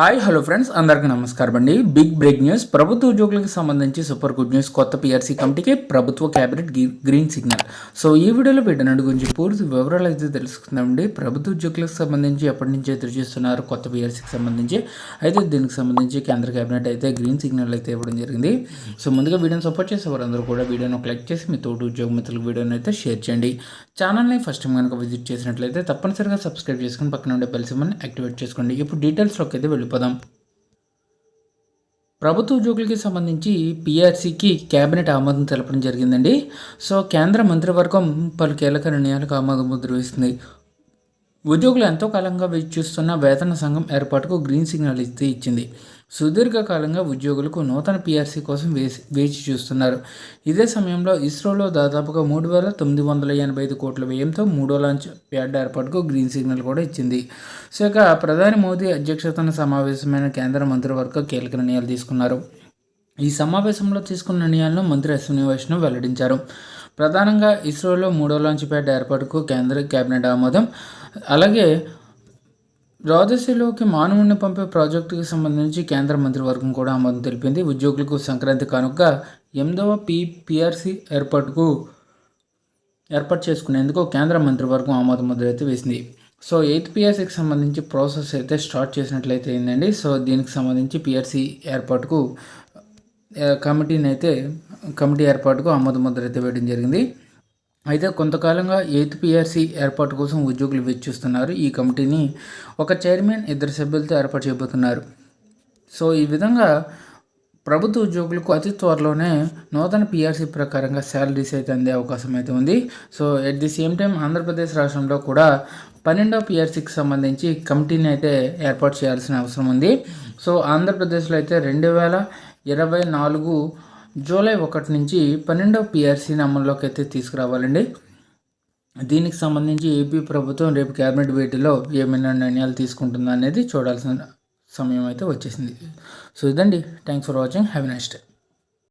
Hi hello friends అందరికీ నమస్కారం అండి. బిగ్ బ్రేక్ న్యూస్ ప్రభుత్వ ఉద్యోగులకు సంబంధించి సూపర్ గుడ్ న్యూస్ కొత్త పిఆర్సీ కమిటీకి ప్రభుత్వ క్యాబినెట్ గ్రీన్ సిగ్నల్ సో ఈ వీడియోలో వీటన్నిటి గురించి పూర్తి వివరాలు అయితే తెలుసుకుందామండి ప్రభుత్వ ఉద్యోగులకు సంబంధించి ఎప్పటి నుంచి ఎదురు చూస్తున్నారు? కొత్త పిఆర్సీకి సంబంధించి. అయితే దీనికి సంబంధించి కేంద్ర క్యాబినెట్ అయితే గ్రీన్ సిగ్నల్ అయితే ఇవ్వడం జరిగింది. సో ముందుగా వీడియోని సపోర్ట్ చేసే వారందరూ కూడా వీడియోను క్లిక్ చేసి మీ తోటి ఉద్యోగ మిత్రులకు వీడియోని అయితే షేర్ చేయండి. ఛానల్ని ఫస్ట్ టైం కనుక విజిట్ చేసినట్లయితే తప్పనిసరిగా సబ్స్క్రైబ్ చేసుకుని పక్కన ఉండే బెల్ సిమ్మని యాక్టివేట్ చేసుకోండి. ఇప్పుడు డీటెయిల్స్లోకి అయితే వెళ్ళిపోదాం ప్రభుత్వ ఉద్యోగులకి సంబంధించి పీఆర్సీకి కేబినెట్ ఆమోదం తెలపడం జరిగిందండి. సో కేంద్ర మంత్రివర్గం పలు కీలక నిర్ణయాలకు ఆమోదం ముద్ర వేసింది ఉద్యోగులు ఎంతో కాలంగా వేచి చూస్తున్న వేతన సంఘం ఏర్పాటుకు గ్రీన్ సిగ్నల్ ఇస్తే ఇచ్చింది. సుదీర్ఘకాలంగా ఉద్యోగులకు నూతన పీఆర్సీ కోసం వేసి వేచి చూస్తున్నారు. ఇదే సమయంలో ఇస్రోలో దాదాపుగా మూడు వేల తొమ్మిది వందల ఎనభై ఐదు కోట్ల వ్యయంతో మూడో లాంచ్ ప్యాడ్ ఏర్పాటుకు గ్రీన్ సిగ్నల్ కూడా ఇచ్చింది. సో ఇక ప్రధాని మోదీ అధ్యక్షతన సమావేశమైన కేంద్ర మంత్రివర్గ కీలక నిర్ణయాలు తీసుకున్నారు. ఈ సమావేశంలో తీసుకున్న నిర్ణయాలను మంత్రి అశ్విని వైష్ణవ్ వెల్లడించారు. ప్రధానంగా ఇస్రోలో మూడో లాంచ్ ప్యాడ్ ఏర్పాటుకు కేంద్ర కేబినెట్ ఆమోదం. అలాగే రాజశీలోకి మానవుడిని పంపే ప్రాజెక్టుకి సంబంధించి కేంద్ర మంత్రివర్గం కూడా ఆమోదం తెలిపింది. ఉద్యోగులకు సంక్రాంతి కానుక ఎనిమిదవ పిపిఆర్సి ఏర్పాటుకు ఏర్పాటు చేసుకునేందుకు కేంద్ర మంత్రివర్గం ఆమోద ముద్ర అయితే వేసింది. సో ఎయిత్ పిఆర్సీకి సంబంధించి ప్రాసెస్ అయితే స్టార్ట్ చేసినట్లయితే అయిందండి సో దీనికి సంబంధించి పిఆర్సీ ఏర్పాటుకు కమిటీని అయితే కమిటీ ఏర్పాటుకు ఆమోద ముద్ర అయితే వేయడం జరిగింది. అయితే కొంతకాలంగా ఎయిత్ పిఆర్సీ ఏర్పాటు కోసం ఉద్యోగులు వెచ్చిస్తున్నారు ఈ కమిటీని ఒక చైర్మన్ ఇద్దరు సభ్యులతో ఏర్పాటు చేయబోతున్నారు. సో ఈ విధంగా ప్రభుత్వ ఉద్యోగులకు అతి త్వరలోనే నూతన పిఆర్సీ ప్రకారంగా శాలరీస్ అయితే అందే అవకాశం అయితే ఉంది. So at the same time Andhra Pradesh రాష్ట్రంలో కూడా పన్నెండవ పిఆర్సీకి సంబంధించి కమిటీని అయితే ఏర్పాటు చేయాల్సిన అవసరం ఉంది. సో ఆంధ్రప్రదేశ్లో అయితే రెండు వేల ఇరవై నాలుగు జూలై ఒకటి నుంచి పన్నెండవ పిఆర్సీని అమల్లోకి అయితే తీసుకురావాలండి. దీనికి సంబంధించి ఏపీ ప్రభుత్వం రేపు క్యాబినెట్ భేటీలో ఏమైనా నిర్ణయాలు తీసుకుంటుందా అనేది చూడాల్సిన సమయం అయితే వచ్చేసింది. సో ఇదండి. Thanks for watching have next